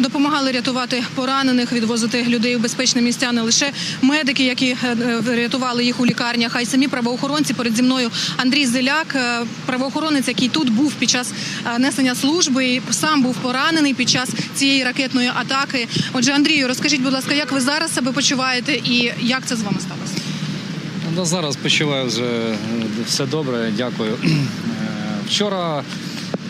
допомагали рятувати поранених, відвозити людей у безпечне місця. Не лише медики, які е, е, рятували їх у лікарнях, а й самі правоохоронці. Перед зі мною Андрій Зеляк, е, правоохоронець, який тут був під час несення служби, і сам був поранений під час цієї ракетної атаки. Отже, Андрію, розкажіть, будь ласка, як ви зараз себе почуваєте і як це з вами сталося? Ну, зараз почуваю вже все добре, дякую. Вчора,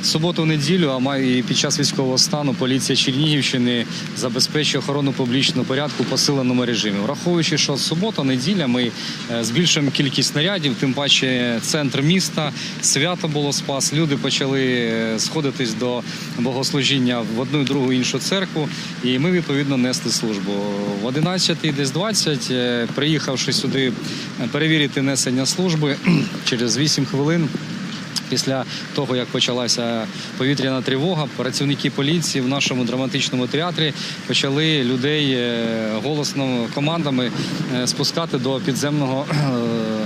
суботу, неділю, а маю і під час військового стану поліція Чернігівщини забезпечує охорону публічного порядку посиленому режимі. Враховуючи, що субота, неділя, ми е, збільшуємо кількість снарядів, тим паче центр міста, свято було спас. Люди почали е, сходитись до богослужіння в одну, другу іншу церкву, і ми відповідно несли службу. В 11 десь 20, е, приїхавши сюди перевірити несення служби через 8 хвилин. Після того, як почалася повітряна тривога, працівники поліції в нашому драматичному театрі почали людей е, голосно командами е, спускати до підземного е,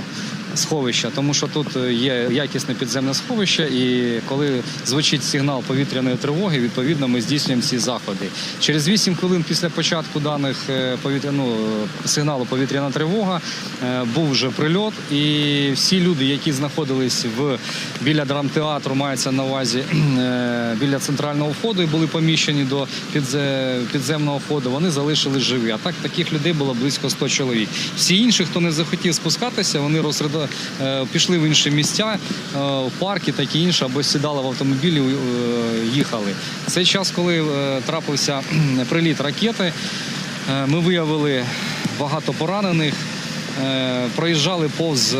сховища, тому що тут є якісне підземне сховище, і коли звучить сигнал повітряної тривоги, відповідно ми здійснюємо ці заходи. Через 8 хвилин після початку даних е, повітря... ну, е, сигналу повітряна тривога е, був вже прильот, і всі люди, які знаходились в біля драмтеатру, мається на увазі е, біля центрального входу і були поміщені до підземного входу, вони залишились живі. А так таких людей було близько 100 чоловік. Всі інші, хто не захотів спускатися, вони розсередо... е, пішли в інші місця, е, в парки, такі інше, або сідали в автомобілі, е, їхали. В цей час, коли трапився приліт ракети, ми виявили багато поранених. Проїжджали повз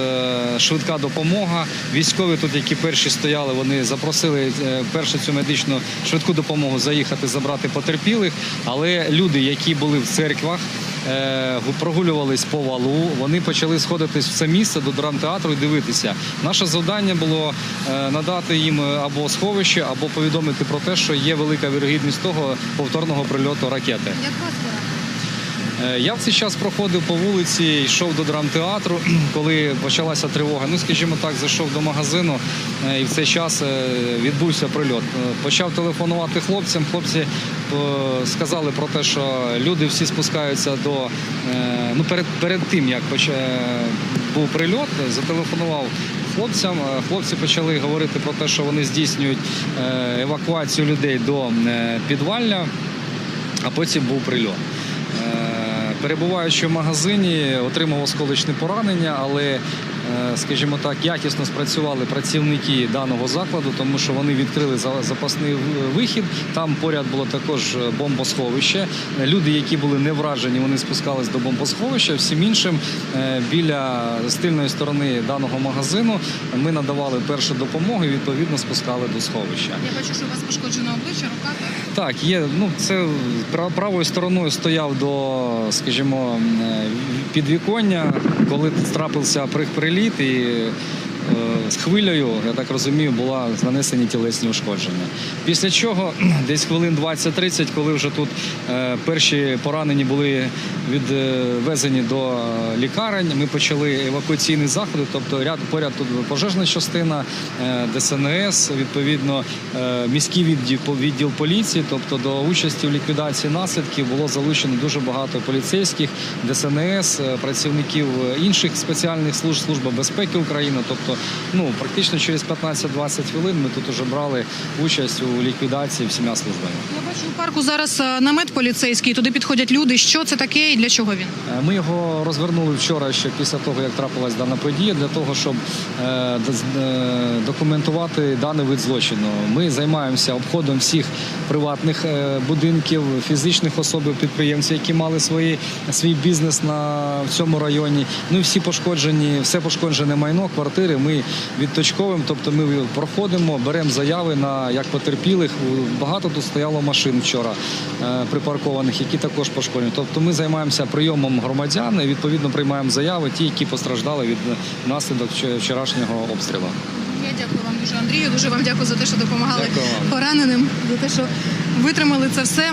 швидка допомога. Військові тут, які перші стояли, вони запросили першу цю медичну швидку допомогу заїхати забрати потерпілих. Але люди, які були в церквах, прогулювались по валу, вони почали сходитись в це місце до драмтеатру і дивитися. Наше завдання було е, надати їм або сховище, або повідомити про те, що є велика вірогідність того повторного прильоту ракети. Як вас Е, Я в цей час проходив по вулиці, йшов до драмтеатру, коли почалася тривога. Ну, скажімо так, зайшов до магазину, е, і в цей час е, відбувся прильот. Е, Почав телефонувати хлопцям. Хлопці е, сказали про те, що люди всі спускаються до е, ну перед перед тим, як е, був прильот, зателефонував. Хлопцям Е, хлопці почали говорити про те, що вони здійснюють е, евакуацію людей до е, підвалля, а потім був прильот. Перебуваючи в магазині, отримав осколочне поранення, але, скажімо так, якісно спрацювали працівники даного закладу, тому що вони відкрили за- запасний вихід. Там поряд було також бомбосховище. Люди, які були не вражені, вони спускались до бомбосховища. Всім іншим е, біля стильної сторони даного магазину ми надавали першу допомогу і відповідно спускали до сховища. Я бачу, що у вас пошкоджено обличчя, рука. Так? Так, є. Ну це правою стороною стояв до, скажімо, е, підвіконня, коли трапився при- приліт і з хвилею, я так розумію, була нанесені тілесні ушкодження. Після чого десь хвилин 20-30, коли вже тут е, перші поранені були відвезені до е, лікарень, ми почали евакуаційні заходи, тобто ряд поряд тут пожежна частина, е, ДСНС, відповідно, е, міський відділ, відділ поліції, тобто до участі в ліквідації наслідків було залучено дуже багато поліцейських, ДСНС, е, працівників інших спеціальних служб, служба безпеки України. Тобто, ну практично через 15-20 хвилин ми тут уже брали участь у ліквідації всіма службами. Я бачу у парку зараз е, намет поліцейський. Туди підходять люди. Що це таке і для чого він? Е, Ми його розвернули вчора ще після того, як трапилась дана подія, для того, щоб е, документувати даний вид злочину. Ми займаємося обходом всіх приватних будинків, фізичних особ, підприємців, які мали свої, свій бізнес на в цьому районі. Ну і всі пошкоджені, все пошкоджене майно, квартири. Ми відточковуємо, тобто ми проходимо, беремо заяви на як потерпілих. Багато тут стояло машин вчора е, припаркованих, які також пошкоджені. Тобто ми займаємося прийомом громадян і відповідно приймаємо заяви, ті, які постраждали від наслідок вчорашнього обстрілу. Я дякую вам дуже, Андрію. Дуже вам дякую за те, що допомагали Дякую пораненим, за те, що витримали це все.